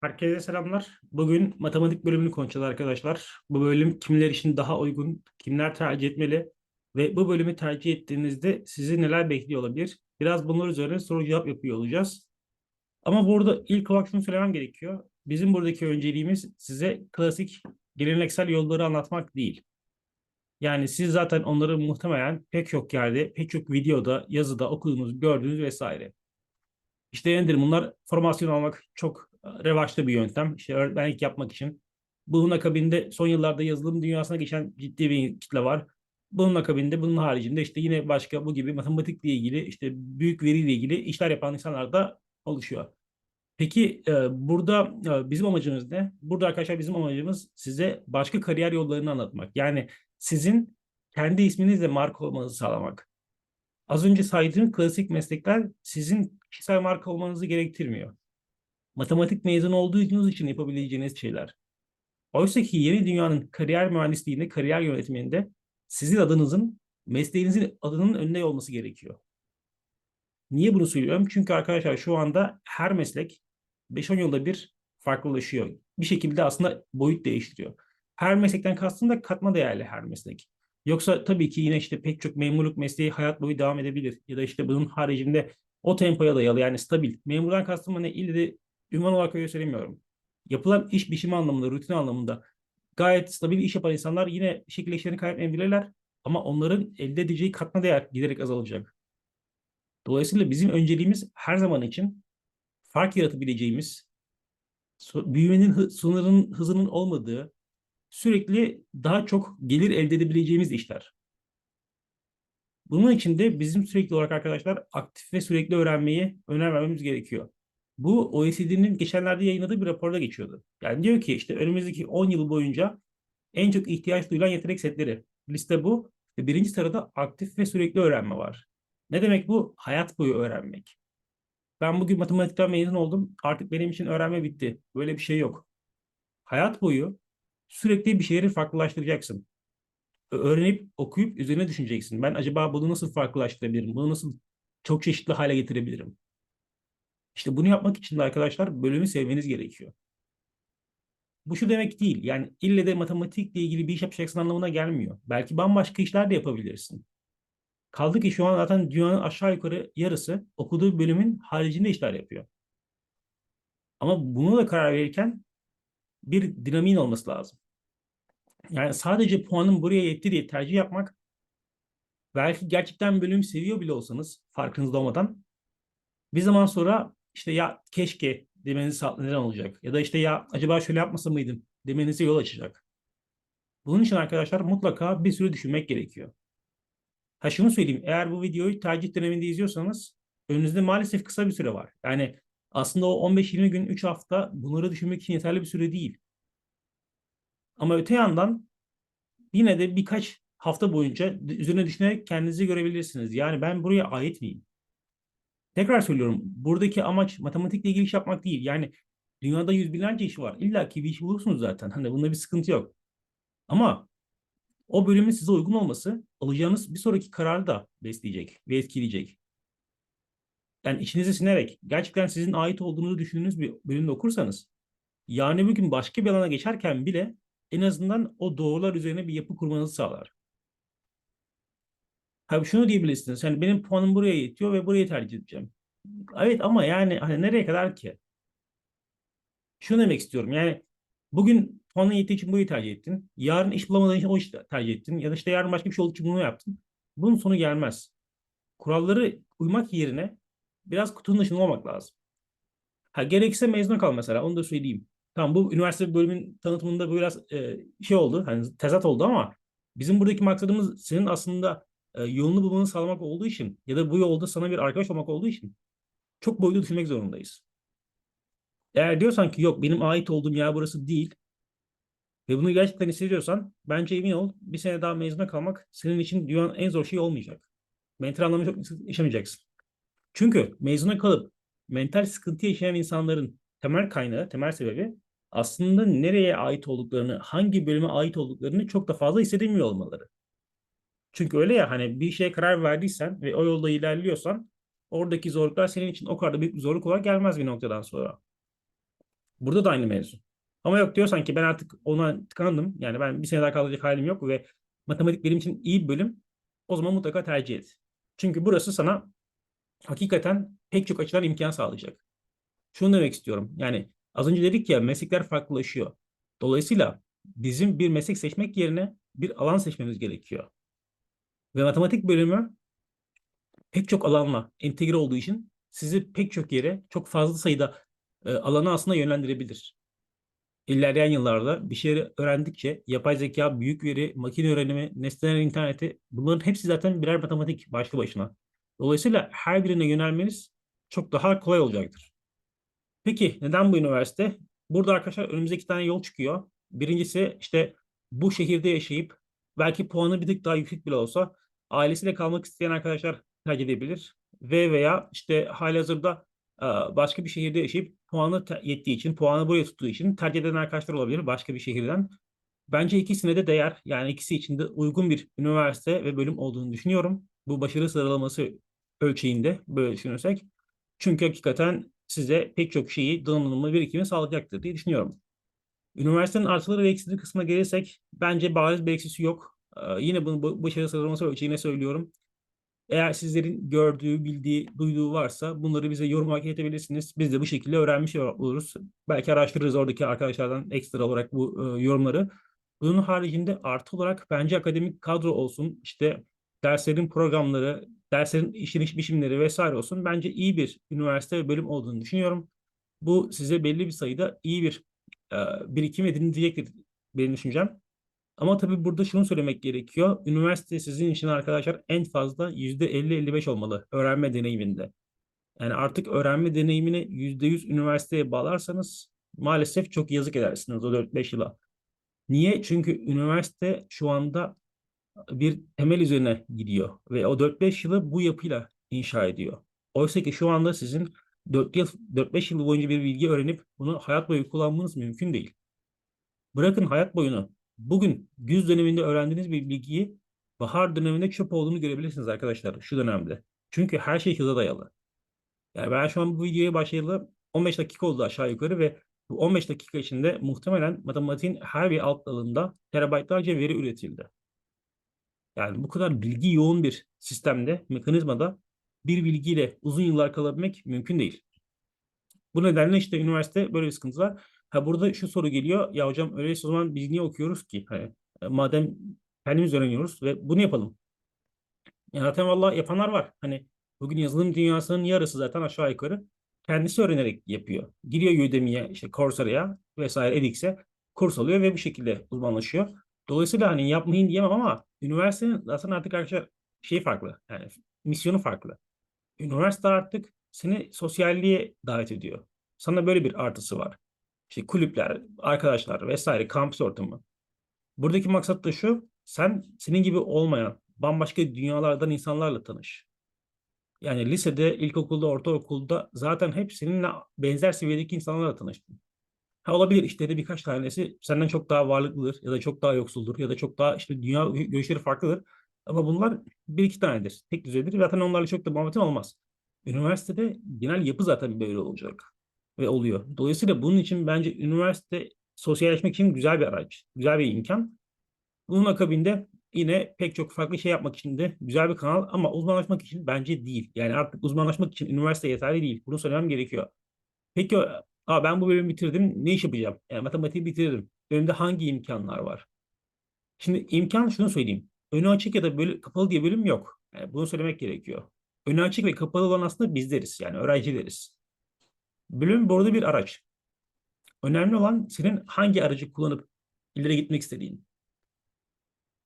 Herkese selamlar. Bugün matematik bölümünü konuşacağız arkadaşlar. Bu bölüm kimler için daha uygun, kimler tercih etmeli ve bu bölümü tercih ettiğinizde sizi neler bekliyor olabilir? Biraz bunlar üzerine soru cevap yapıyor olacağız. Ama burada ilk olarak şunu söylemem gerekiyor. Bizim buradaki önceliğimiz size klasik geleneksel yolları anlatmak değil. Yani siz zaten onları muhtemelen pek çok yerde, pek çok videoda, yazıda okudunuz, gördünüz vesaire. İşte nedir bunlar? Formasyon almak çok revaçta bir yöntem. İşte öğretmenlik yapmak için. Bunun akabinde son yıllarda yazılım dünyasına geçen ciddi bir kitle var. Bunun akabinde bunun haricinde işte yine başka bu gibi matematikle ilgili işte büyük veriyle ilgili işler yapan insanlar da oluşuyor. Peki e, burada e, bizim amacımız ne? Burada arkadaşlar bizim amacımız size başka kariyer yollarını anlatmak. Yani sizin kendi isminizle marka olmanızı sağlamak. Az önce saydığım klasik meslekler sizin kişisel marka olmanızı gerektirmiyor. Matematik mezunu olduğunuz için yapabileceğiniz şeyler. Oysa ki yeni dünyanın kariyer mühendisliğinde, kariyer yönetiminde sizin adınızın, mesleğinizin adının önünde olması gerekiyor. Niye bunu söylüyorum? Çünkü arkadaşlar şu anda her meslek 5-10 yılda bir farklılaşıyor. Bir şekilde aslında boyut değiştiriyor. Her meslekten kastım da katma değerli her meslek. Yoksa tabii ki yine işte pek çok memurluk mesleği hayat boyu devam edebilir. Ya da işte bunun haricinde o tempoya dayalı yani stabil. Memurdan kastım hani ille de ünvan olarak öyle söylemiyorum. Yapılan iş biçimi anlamında, rutin anlamında gayet stabil iş yapan insanlar yine bir şekilde işlerini kaybetmeyebilirler. Ama onların elde edeceği katma değer giderek azalacak. Dolayısıyla bizim önceliğimiz her zaman için fark yaratabileceğimiz, büyümenin sınırının hızının olmadığı, sürekli daha çok gelir elde edebileceğimiz işler. Bunun için de bizim sürekli olarak arkadaşlar aktif ve sürekli öğrenmeyi önem gerekiyor. Bu OECD'nin geçenlerde yayınladığı bir raporda geçiyordu. Yani diyor ki işte önümüzdeki 10 yıl boyunca en çok ihtiyaç duyulan yetenek setleri. Liste bu. Ve birinci sırada aktif ve sürekli öğrenme var. Ne demek bu? Hayat boyu öğrenmek. Ben bugün matematikten mezun oldum. Artık benim için öğrenme bitti. Böyle bir şey yok. Hayat boyu sürekli bir şeyleri farklılaştıracaksın. Öğrenip, okuyup üzerine düşüneceksin. Ben acaba bunu nasıl farklılaştırabilirim? Bunu nasıl çok çeşitli hale getirebilirim? İşte bunu yapmak için de arkadaşlar bölümü sevmeniz gerekiyor. Bu şu demek değil. Yani ille de matematikle ilgili bir iş yapacaksın anlamına gelmiyor. Belki bambaşka işler de yapabilirsin. Kaldı ki şu an zaten dünyanın aşağı yukarı yarısı okuduğu bölümün haricinde işler yapıyor. Ama bunu da karar verirken bir dinamiğin olması lazım. Yani sadece puanın buraya yetti diye tercih yapmak belki gerçekten bölümü seviyor bile olsanız farkınızda olmadan bir zaman sonra işte ya keşke demeniz neden olacak. Ya da işte ya acaba şöyle yapmasa mıydım demenize yol açacak. Bunun için arkadaşlar mutlaka bir süre düşünmek gerekiyor. Ha şunu söyleyeyim. Eğer bu videoyu tercih döneminde izliyorsanız önünüzde maalesef kısa bir süre var. Yani aslında o 15-20 gün 3 hafta bunları düşünmek için yeterli bir süre değil. Ama öte yandan yine de birkaç hafta boyunca üzerine düşünerek kendinizi görebilirsiniz. Yani ben buraya ait miyim? Tekrar söylüyorum. Buradaki amaç matematikle ilgili iş yapmak değil. Yani dünyada yüz binlerce iş var. İlla ki bir iş bulursunuz zaten. Hani bunda bir sıkıntı yok. Ama o bölümün size uygun olması alacağınız bir sonraki kararı da besleyecek ve etkileyecek. Yani içinize sinerek gerçekten sizin ait olduğunuzu düşündüğünüz bir bölümde okursanız yani bugün başka bir alana geçerken bile en azından o doğrular üzerine bir yapı kurmanızı sağlar. Ha şunu diyebilirsiniz. Yani benim puanım buraya yetiyor ve burayı tercih edeceğim. Evet ama yani hani nereye kadar ki? Şunu demek istiyorum. Yani bugün puanın yettiği için burayı tercih ettin. Yarın iş bulamadığın için o işi tercih ettin. Ya da işte yarın başka bir şey olduğu için bunu yaptın. Bunun sonu gelmez. Kuralları uymak yerine biraz kutunun dışında olmak lazım. Ha gerekirse mezuna kal mesela. Onu da söyleyeyim. Tamam bu üniversite bölümün tanıtımında biraz e, şey oldu. Hani tezat oldu ama bizim buradaki maksadımız senin aslında e, yolunu bulmanı sağlamak olduğu için ya da bu yolda sana bir arkadaş olmak olduğu için çok boyutlu düşünmek zorundayız. Eğer diyorsan ki yok benim ait olduğum yer burası değil ve bunu gerçekten hissediyorsan bence emin ol bir sene daha mezuna kalmak senin için dünyanın en zor şeyi olmayacak. Mental anlamda çok yaşamayacaksın. Çünkü mezuna kalıp mental sıkıntı yaşayan insanların temel kaynağı, temel sebebi aslında nereye ait olduklarını, hangi bölüme ait olduklarını çok da fazla hissedemiyor olmaları. Çünkü öyle ya hani bir şeye karar verdiysen ve o yolda ilerliyorsan oradaki zorluklar senin için o kadar büyük bir zorluk olarak gelmez bir noktadan sonra. Burada da aynı mevzu. Ama yok diyorsan ki ben artık ona tıkandım. Yani ben bir sene daha kalacak halim yok ve matematik benim için iyi bir bölüm. O zaman mutlaka tercih et. Çünkü burası sana hakikaten pek çok açıdan imkan sağlayacak. Şunu demek istiyorum. Yani az önce dedik ya meslekler farklılaşıyor. Dolayısıyla bizim bir meslek seçmek yerine bir alan seçmemiz gerekiyor. Ve matematik bölümü pek çok alanla entegre olduğu için sizi pek çok yere çok fazla sayıda e, alana aslında yönlendirebilir. İlerleyen yıllarda bir şeyleri öğrendikçe yapay zeka, büyük veri, makine öğrenimi, nesneler interneti bunların hepsi zaten birer matematik başlı başına. Dolayısıyla her birine yönelmeniz çok daha kolay olacaktır. Peki neden bu üniversite? Burada arkadaşlar önümüze iki tane yol çıkıyor. Birincisi işte bu şehirde yaşayıp belki puanı bir tık daha yüksek bile olsa ailesiyle kalmak isteyen arkadaşlar tercih edebilir. Ve veya işte halihazırda e, başka bir şehirde yaşayıp puanı yettiği için, puanı buraya tuttuğu için tercih eden arkadaşlar olabilir başka bir şehirden. Bence ikisine de değer. Yani ikisi için de uygun bir üniversite ve bölüm olduğunu düşünüyorum. Bu başarı sıralaması ölçeğinde böyle düşünürsek. Çünkü hakikaten size pek çok şeyi donanımlı birikimi sağlayacaktır diye düşünüyorum. Üniversitenin artıları ve eksileri kısmına gelirsek bence bariz bir eksisi yok. Ee, yine bunu bu başarı sıralaması ölçeğine söylüyorum. Eğer sizlerin gördüğü, bildiği, duyduğu varsa bunları bize yorum olarak iletebilirsiniz. Biz de bu şekilde öğrenmiş oluruz. Belki araştırırız oradaki arkadaşlardan ekstra olarak bu e, yorumları. Bunun haricinde artı olarak bence akademik kadro olsun, işte derslerin programları, derslerin işiniş biçimleri vesaire olsun. Bence iyi bir üniversite ve bölüm olduğunu düşünüyorum. Bu size belli bir sayıda iyi bir e, birikim edinecektir benim düşüncem. Ama tabii burada şunu söylemek gerekiyor. Üniversite sizin için arkadaşlar en fazla %50-55 olmalı öğrenme deneyiminde. Yani artık öğrenme deneyimini %100 üniversiteye bağlarsanız maalesef çok yazık edersiniz o 4-5 yıla. Niye? Çünkü üniversite şu anda bir temel üzerine gidiyor ve o 4-5 yılı bu yapıyla inşa ediyor. Oysa ki şu anda sizin 4 yıl 4-5 yıl boyunca bir bilgi öğrenip bunu hayat boyu kullanmanız mümkün değil. Bırakın hayat boyunu. Bugün güz döneminde öğrendiğiniz bir bilgiyi bahar döneminde çöp olduğunu görebilirsiniz arkadaşlar şu dönemde. Çünkü her şey hıza dayalı. Yani ben şu an bu videoya başlayalı 15 dakika oldu aşağı yukarı ve bu 15 dakika içinde muhtemelen matematiğin her bir alt dalında terabaytlarca veri üretildi. Yani bu kadar bilgi yoğun bir sistemde, mekanizmada bir bilgiyle uzun yıllar kalabilmek mümkün değil. Bu nedenle işte üniversite böyle bir sıkıntı var. Ha burada şu soru geliyor. Ya hocam öyleyse o zaman biz niye okuyoruz ki? Hani, e, madem kendimiz öğreniyoruz ve bunu yapalım. Ya zaten valla yapanlar var. Hani bugün yazılım dünyasının yarısı zaten aşağı yukarı kendisi öğrenerek yapıyor. Giriyor Udemy'ye, işte Coursera'ya vesaire edX'e kurs alıyor ve bu şekilde uzmanlaşıyor. Dolayısıyla hani yapmayın diyemem ama üniversitenin zaten artık arkadaşlar şey farklı. Yani misyonu farklı. Üniversite artık seni sosyalliğe davet ediyor. Sana böyle bir artısı var. İşte kulüpler, arkadaşlar vesaire, kampüs ortamı. Buradaki maksat da şu, sen senin gibi olmayan bambaşka dünyalardan insanlarla tanış. Yani lisede, ilkokulda, ortaokulda zaten hep seninle benzer seviyedeki insanlarla tanıştın. Ha olabilir işte de birkaç tanesi senden çok daha varlıklıdır ya da çok daha yoksuldur ya da çok daha işte dünya görüşleri farklıdır. Ama bunlar bir iki tanedir. Tek düzeydir. Zaten onlarla çok da muhabbetin olmaz. Üniversitede genel yapı zaten böyle olacak ve oluyor. Dolayısıyla bunun için bence üniversite sosyalleşmek için güzel bir araç, güzel bir imkan. Bunun akabinde yine pek çok farklı şey yapmak için de güzel bir kanal ama uzmanlaşmak için bence değil. Yani artık uzmanlaşmak için üniversite yeterli değil. Bunu söylemem gerekiyor. Peki Aa, ben bu bölümü bitirdim. Ne iş yapacağım? Yani matematiği bitirdim. Önümde hangi imkanlar var? Şimdi imkan şunu söyleyeyim. Önü açık ya da böyle kapalı diye bölüm yok. Yani bunu söylemek gerekiyor. Önü açık ve kapalı olan aslında bizleriz. Yani öğrencileriz. Bölüm bu arada bir araç. Önemli olan senin hangi aracı kullanıp ileri gitmek istediğin.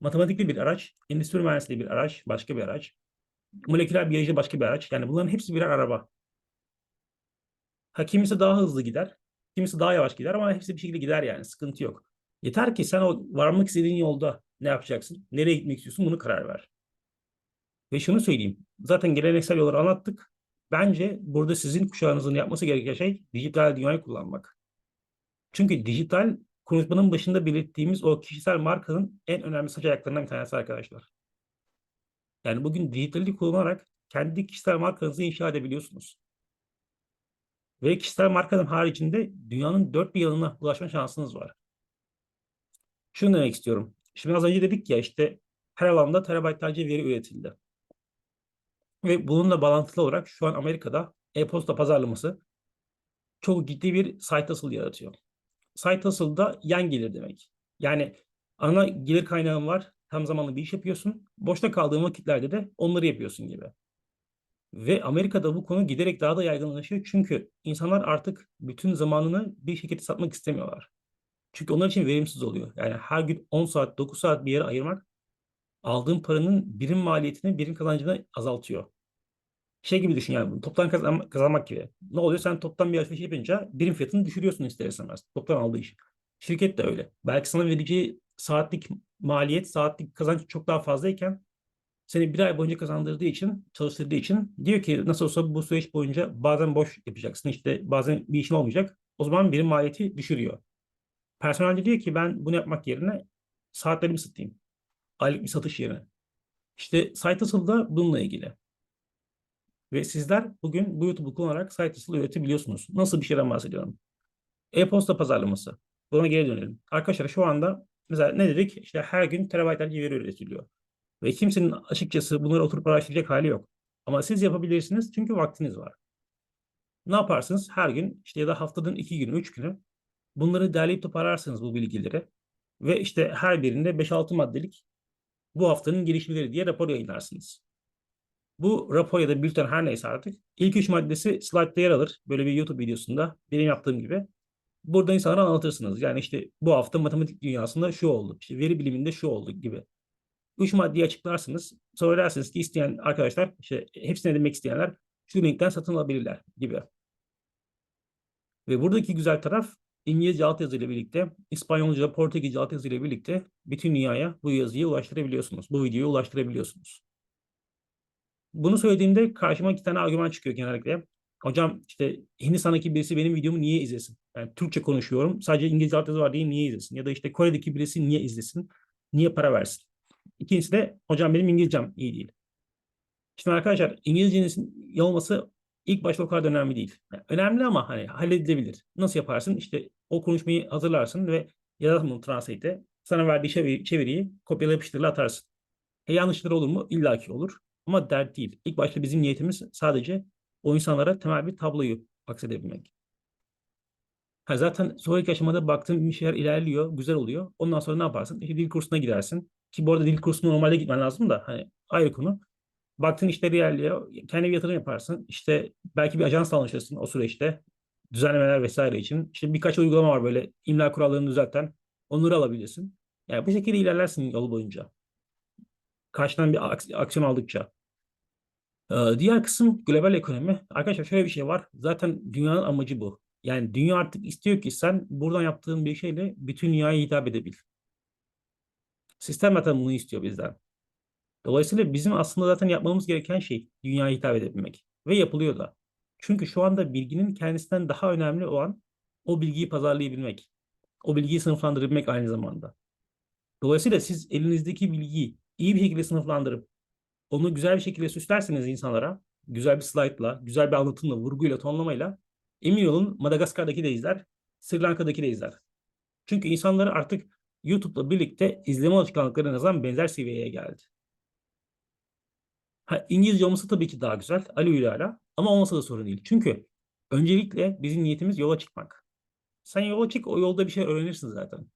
Matematikli bir araç, endüstri mühendisliği bir araç, başka bir araç. Moleküler biyoloji başka bir araç. Yani bunların hepsi birer araba. Ha kimisi daha hızlı gider, kimisi daha yavaş gider ama hepsi bir şekilde gider yani sıkıntı yok. Yeter ki sen o varmak istediğin yolda ne yapacaksın, nereye gitmek istiyorsun bunu karar ver. Ve şunu söyleyeyim, zaten geleneksel yolları anlattık. Bence burada sizin kuşağınızın yapması gereken şey dijital dünyayı kullanmak. Çünkü dijital konuşmanın başında belirttiğimiz o kişisel markanın en önemli saç ayaklarından bir tanesi arkadaşlar. Yani bugün dijitali kullanarak kendi kişisel markanızı inşa edebiliyorsunuz. Ve kişisel markanın haricinde dünyanın dört bir yanına ulaşma şansınız var. Şunu demek istiyorum. Şimdi az önce dedik ya işte her alanda terabaytlarca veri üretildi. Ve bununla bağlantılı olarak şu an Amerika'da e-posta pazarlaması çok ciddi bir site hustle yaratıyor. Site hustle da yan gelir demek. Yani ana gelir kaynağın var, tam zamanlı bir iş yapıyorsun. Boşta kaldığın vakitlerde de onları yapıyorsun gibi. Ve Amerika'da bu konu giderek daha da yaygınlaşıyor. Çünkü insanlar artık bütün zamanını bir şekilde satmak istemiyorlar. Çünkü onlar için verimsiz oluyor. Yani her gün 10 saat, 9 saat bir yere ayırmak aldığın paranın birim maliyetini, birim kazancını azaltıyor. Şey gibi düşün yani toptan kazan, kazanmak gibi. Ne oluyor? Sen toptan bir alışveriş yapınca birim fiyatını düşürüyorsun ister istemez. Toptan aldığı iş. Şirket de öyle. Belki sana vereceği saatlik maliyet, saatlik kazanç çok daha fazlayken seni bir ay boyunca kazandırdığı için, çalıştırdığı için diyor ki nasıl olsa bu süreç boyunca bazen boş yapacaksın. işte bazen bir işin olmayacak. O zaman birim maliyeti düşürüyor. Personel diyor ki ben bunu yapmak yerine saatlerimi satayım. Aylık bir satış yerine. İşte hustle da bununla ilgili. Ve sizler bugün bu YouTube'u kullanarak hustle üretebiliyorsunuz. Nasıl bir şeyden bahsediyorum? E-posta pazarlaması. Buna geri dönelim. Arkadaşlar şu anda mesela ne dedik? İşte her gün terabaytlarca veri üretiliyor. Ve kimsenin açıkçası bunları oturup araştıracak hali yok. Ama siz yapabilirsiniz çünkü vaktiniz var. Ne yaparsınız? Her gün işte ya da haftanın iki günü, üç günü bunları derleyip toparlarsınız bu bilgileri. Ve işte her birinde 5-6 maddelik bu haftanın gelişmeleri diye rapor yayınlarsınız. Bu rapor ya da bülten her neyse artık ilk üç maddesi slide'da yer alır. Böyle bir YouTube videosunda benim yaptığım gibi. Burada insanlara anlatırsınız. Yani işte bu hafta matematik dünyasında şu oldu. İşte veri biliminde şu oldu gibi. Üç maddeyi açıklarsınız. Sonra ki isteyen arkadaşlar, işte hepsine demek isteyenler şu linkten satın alabilirler gibi. Ve buradaki güzel taraf İngilizce altyazı ile birlikte, İspanyolca, Portekizce altyazı ile birlikte bütün dünyaya bu yazıyı ulaştırabiliyorsunuz. Bu videoyu ulaştırabiliyorsunuz. Bunu söylediğimde karşıma iki tane argüman çıkıyor genellikle. Hocam işte Hindistan'daki birisi benim videomu niye izlesin? Yani Türkçe konuşuyorum. Sadece İngilizce altyazı var diye niye izlesin? Ya da işte Kore'deki birisi niye izlesin? Niye para versin? İkincisi de hocam benim İngilizcem iyi değil. Şimdi arkadaşlar İngilizcenizin iyi olması ilk başta o kadar önemli değil. Yani önemli ama hani halledilebilir. Nasıl yaparsın? İşte o konuşmayı hazırlarsın ve yazarsın bunu translate'e. Sana verdiği çeviri, çeviriyi kopyala yapıştırla atarsın. E yanlışları olur mu? İlla ki olur. Ama dert değil. İlk başta bizim niyetimiz sadece o insanlara temel bir tabloyu aksedebilmek. Ha zaten sonraki aşamada baktığın bir şeyler ilerliyor, güzel oluyor. Ondan sonra ne yaparsın? İşte dil kursuna gidersin. Ki bu arada dil kursuna normalde gitmen lazım da hani ayrı konu. Baktın işleri ilerliyor. Kendi bir yatırım yaparsın. İşte belki bir ajans anlaşırsın o süreçte. Düzenlemeler vesaire için. İşte birkaç uygulama var böyle imla kurallarını düzelten. Onları alabilirsin. Yani bu şekilde ilerlersin yol boyunca. Karşıdan bir aksiyon aldıkça. Ee, diğer kısım global ekonomi. Arkadaşlar şöyle bir şey var. Zaten dünyanın amacı bu. Yani dünya artık istiyor ki sen buradan yaptığın bir şeyle bütün dünyaya hitap edebil. Sistem zaten bunu istiyor bizden. Dolayısıyla bizim aslında zaten yapmamız gereken şey dünyaya hitap edebilmek. Ve yapılıyor da. Çünkü şu anda bilginin kendisinden daha önemli olan o bilgiyi pazarlayabilmek. O bilgiyi sınıflandırabilmek aynı zamanda. Dolayısıyla siz elinizdeki bilgiyi iyi bir şekilde sınıflandırıp onu güzel bir şekilde süslerseniz insanlara, güzel bir slaytla, güzel bir anlatımla, vurguyla, tonlamayla emin olun Madagaskar'daki de izler, Sri Lanka'daki de izler. Çünkü insanları artık YouTube'la birlikte izleme alışkanlıkları en azından benzer seviyeye geldi. Ha, İngilizce olması tabii ki daha güzel. Ali Ülala. Ama olmasa da sorun değil. Çünkü öncelikle bizim niyetimiz yola çıkmak. Sen yola çık o yolda bir şey öğrenirsin zaten.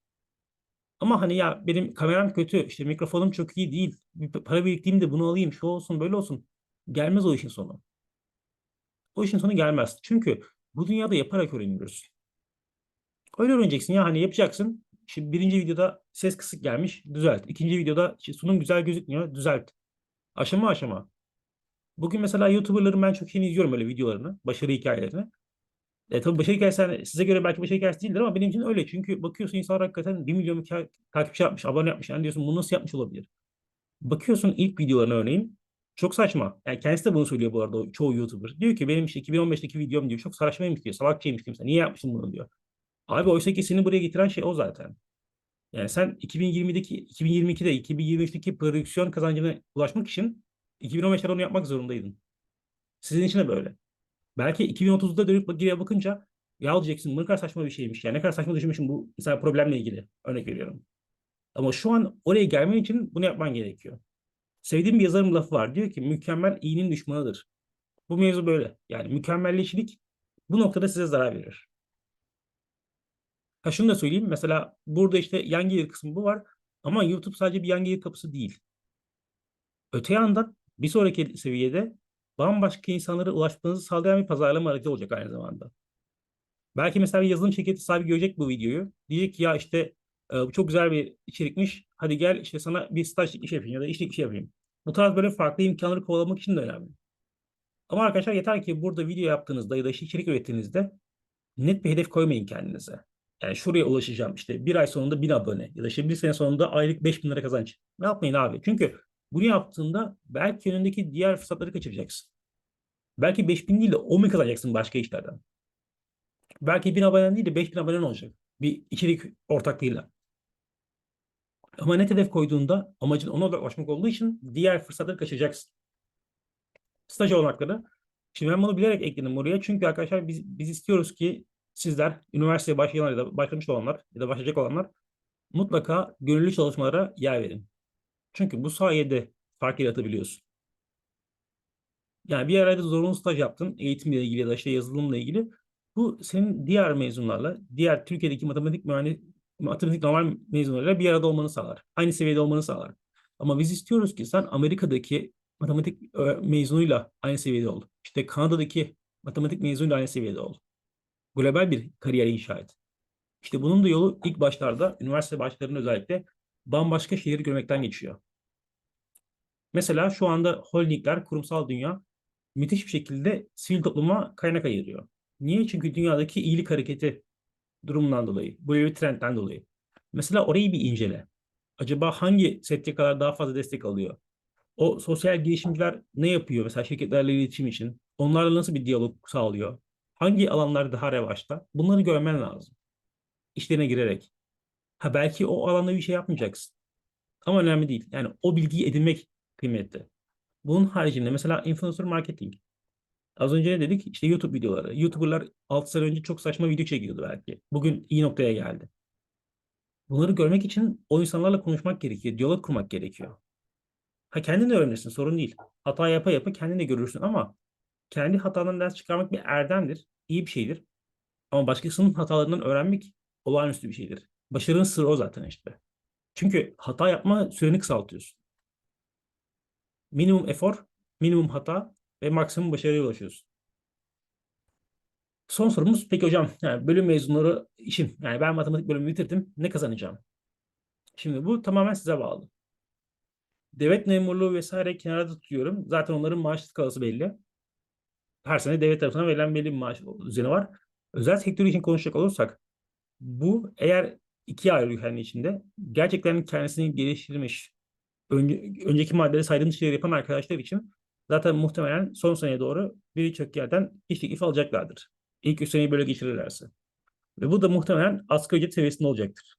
Ama hani ya benim kameram kötü, işte mikrofonum çok iyi değil. Bir para biriktireyim de bunu alayım, şu olsun, böyle olsun. Gelmez o işin sonu. O işin sonu gelmez. Çünkü bu dünyada yaparak öğreniyoruz. Öyle öğreneceksin ya hani yapacaksın. Şimdi birinci videoda ses kısık gelmiş, düzelt. İkinci videoda işte sunum güzel gözükmüyor, düzelt. Aşama aşama. Bugün mesela YouTuber'ların ben çok iyi izliyorum öyle videolarını, başarı hikayelerini. E, tabii başarı hikayesi hani size göre belki başarı hikayesi değildir ama benim için öyle. Çünkü bakıyorsun insanlar hakikaten 1 milyon takipçi yapmış, abone yapmış. Yani diyorsun bunu nasıl yapmış olabilir? Bakıyorsun ilk videolarına örneğin çok saçma. Yani kendisi de bunu söylüyor bu arada çoğu YouTuber. Diyor ki benim işte 2015'teki videom diyor çok saçmaymış diyor. Salakçaymış kimse. Niye yapmışsın bunu diyor. Abi oysa ki seni buraya getiren şey o zaten. Yani sen 2020'deki, 2022'de, 2023'teki prodüksiyon kazancına ulaşmak için 2015'te onu yapmak zorundaydın. Sizin için de böyle. Belki 2030'da dönüp geriye bakınca ya diyeceksin bu ne kadar saçma bir şeymiş. Yani ne kadar saçma düşünmüşüm bu mesela problemle ilgili. Örnek veriyorum. Ama şu an oraya gelmen için bunu yapman gerekiyor. Sevdiğim bir yazarın lafı var. Diyor ki mükemmel iyinin düşmanıdır. Bu mevzu böyle. Yani mükemmelliyetçilik bu noktada size zarar verir. Ha şunu da söyleyeyim. Mesela burada işte yan gelir kısmı bu var. Ama YouTube sadece bir yan gelir kapısı değil. Öte yandan bir sonraki seviyede bambaşka insanlara ulaşmanızı sağlayan bir pazarlama aracı olacak aynı zamanda. Belki mesela bir yazılım şirketi sahibi görecek bu videoyu. Diyecek ki ya işte e, bu çok güzel bir içerikmiş. Hadi gel işte sana bir staj iş yapayım ya da işlik iş yapayım. Bu tarz böyle farklı imkanları kovalamak için de önemli. Ama arkadaşlar yeter ki burada video yaptığınızda ya da içerik ürettiğinizde net bir hedef koymayın kendinize. Yani şuraya ulaşacağım işte bir ay sonunda bin abone ya da işte bir sene sonunda aylık 5000 lira kazanç. Ne yapmayın abi? Çünkü bunu yaptığında belki önündeki diğer fırsatları kaçıracaksın. Belki 5000 değil de 10 bin kazanacaksın başka işlerden. Belki 1000 abonen değil de 5000 abonen olacak. Bir içerik ortaklığıyla. Ama net hedef koyduğunda amacın ona ulaşmak olduğu için diğer fırsatları kaçıracaksın. Staj olanakları. Şimdi ben bunu bilerek ekledim buraya. Çünkü arkadaşlar biz, biz istiyoruz ki sizler üniversiteye başlayanlar ya da başlamış olanlar ya da başlayacak olanlar mutlaka gönüllü çalışmalara yer verin. Çünkü bu sayede fark yaratabiliyorsun. Yani bir arada zorunlu staj yaptın eğitimle ilgili ya da işte yazılımla ilgili. Bu senin diğer mezunlarla, diğer Türkiye'deki matematik mühendis matematik normal mezunlarıyla bir arada olmanı sağlar. Aynı seviyede olmanı sağlar. Ama biz istiyoruz ki sen Amerika'daki matematik mezunuyla aynı seviyede ol. İşte Kanada'daki matematik mezunuyla aynı seviyede ol. Global bir kariyer inşa et. İşte bunun da yolu ilk başlarda, üniversite başlarında özellikle bambaşka şeyleri görmekten geçiyor. Mesela şu anda holdingler, kurumsal dünya müthiş bir şekilde sivil topluma kaynak ayırıyor. Niye? Çünkü dünyadaki iyilik hareketi durumundan dolayı, böyle bir trendten dolayı. Mesela orayı bir incele. Acaba hangi STK'lar daha fazla destek alıyor? O sosyal girişimciler ne yapıyor mesela şirketlerle iletişim için? Onlarla nasıl bir diyalog sağlıyor? Hangi alanlar daha revaçta? Bunları görmen lazım. İşlerine girerek. Ha belki o alanda bir şey yapmayacaksın. Ama önemli değil. Yani o bilgiyi edinmek kıymetli. Bunun haricinde mesela influencer marketing. Az önce ne dedik? İşte YouTube videoları. YouTuber'lar 6 sene önce çok saçma video çekiyordu belki. Bugün iyi noktaya geldi. Bunları görmek için o insanlarla konuşmak gerekiyor. Diyalog kurmak gerekiyor. Ha kendin de öğrenirsin sorun değil. Hata yapa yapa kendin de görürsün ama kendi hatalarından ders çıkarmak bir erdemdir. iyi bir şeydir. Ama başkasının hatalarından öğrenmek olağanüstü bir şeydir. Başarının sırrı o zaten işte. Çünkü hata yapma süreni kısaltıyorsun. Minimum efor, minimum hata ve maksimum başarıya ulaşıyorsun. Son sorumuz peki hocam yani bölüm mezunları işim yani ben matematik bölümü bitirdim ne kazanacağım? Şimdi bu tamamen size bağlı. Devlet memurluğu vesaire kenarda tutuyorum. Zaten onların maaş skalası belli. Her sene devlet tarafından verilen belli bir maaş düzeni var. Özel sektör için konuşacak olursak bu eğer iki ayrı kendi içinde gerçekten kendisini geliştirmiş önce, önceki maddede saydığım şeyleri yapan arkadaşlar için zaten muhtemelen son seneye doğru birçok yerden iş teklifi alacaklardır. İlk üç seneyi böyle geçirirlerse. Ve bu da muhtemelen asgari ücret seviyesinde olacaktır.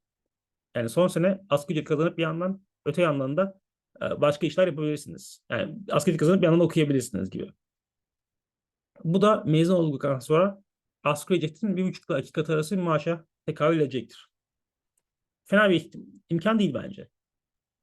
Yani son sene asgari ücret kazanıp bir yandan öte yandan da e, başka işler yapabilirsiniz. Yani asgari ücret kazanıp bir yandan da okuyabilirsiniz gibi. Bu da mezun olduktan sonra asgari ücretin bir buçukla iki katı arası bir maaşa tekabül edecektir. Fena bir imkan değil bence.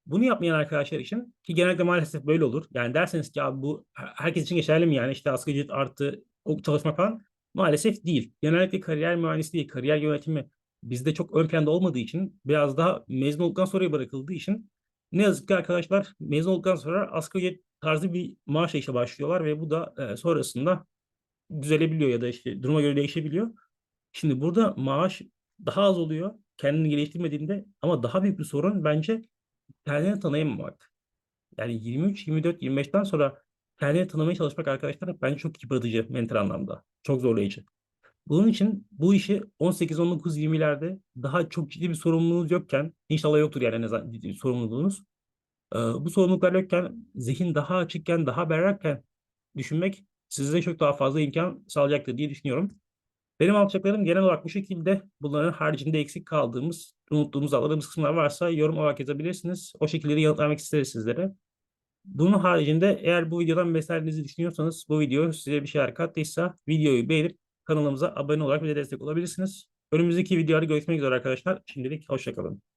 Bunu yapmayan arkadaşlar için ki genelde maalesef böyle olur. Yani derseniz ki abi bu herkes için geçerli mi yani işte asgari ücret artı çalışma falan maalesef değil. Genellikle kariyer mühendisliği, kariyer yönetimi bizde çok ön planda olmadığı için biraz daha mezun olduktan sonra bırakıldığı için ne yazık ki arkadaşlar mezun olduktan sonra asgari ücret tarzı bir maaşla işe başlıyorlar ve bu da e, sonrasında düzelebiliyor ya da işte duruma göre değişebiliyor. Şimdi burada maaş daha az oluyor kendini geliştirmediğinde ama daha büyük bir sorun bence kendini tanıyamamak. Yani 23, 24, 25'ten sonra kendini tanımaya çalışmak arkadaşlar bence çok yıpratıcı mental anlamda. Çok zorlayıcı. Bunun için bu işi 18, 19, 20'lerde daha çok ciddi bir sorumluluğunuz yokken inşallah yoktur yani ne sorumluluğunuz. bu sorumluluklar yokken zihin daha açıkken, daha berrakken düşünmek size çok daha fazla imkan sağlayacaktır diye düşünüyorum. Benim alacaklarım genel olarak bu şekilde. Bunların haricinde eksik kaldığımız, unuttuğumuz, atladığımız kısımlar varsa yorum olarak yazabilirsiniz. O şekilde yanıt vermek isteriz sizlere. Bunun haricinde eğer bu videodan beslendiğinizi düşünüyorsanız bu video size bir şeyler kattıysa videoyu beğenip kanalımıza abone olarak bize destek olabilirsiniz. Önümüzdeki videolarda görüşmek üzere arkadaşlar. Şimdilik hoşçakalın.